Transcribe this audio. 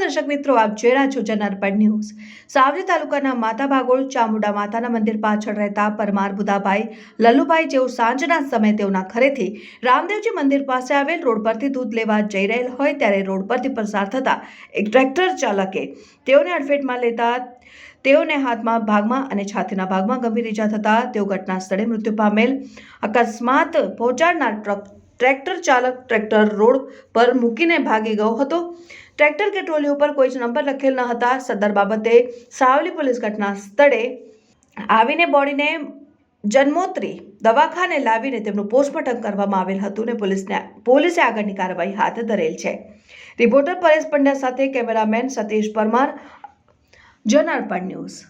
દર્શક મિત્રો, આપ જોઈ રહ્યા છો જનાર્પણ ન્યૂઝ. સાવલી તાલુકાના માતા ભાગોળ ચામુંડા માતાના મંદિર પાછળ રહેતા પરમાર બુધાભાઈ લલ્લુભાઈ જેઓ સાંજના સમયે તેઓના ઘરેથી રામદેવજી મંદિર પાસે આવેલ રોડ પરથી દૂધ લેવા જઈ રહેલ હોય ત્યારે રોડ પરથી પસાર થતા એક ટ્રેક્ટર ચાલકે તેઓને અડફેટમાં લેતા તેઓને હાથમાં ભાગમાં અને છાતીના ભાગમાં ગંભીર ઈજા થતા તેઓ ઘટના સ્થળે મૃત્યુ પામેલ. અકસ્માત પહોંચાડનાર ટ્રક ટ્રેક્ટર ચાલક ટ્રેક્ટર રોડ પર મૂકીને ભાગી ગયો હતો. ટ્રેક્ટર કે ટ્રોલી ઉપર કોઈ જ નંબર લખેલ ન હતા. સદર બાબતે સાવલી પોલીસ ઘટના સ્થળે આવીને બોડીને જન્મોત્રી દવાખાને લાવીને તેમનું પોસ્ટમોર્ટમ કરવામાં આવેલ હતું ને પોલીસને પોલીસે આગળની કાર્યવાહી હાથ ધરેલ છે. રિપોર્ટર પરેશ પંડ્યા સાથે કેમેરામેન સતીશ પરમાર જનાર્પણ ન્યૂઝ.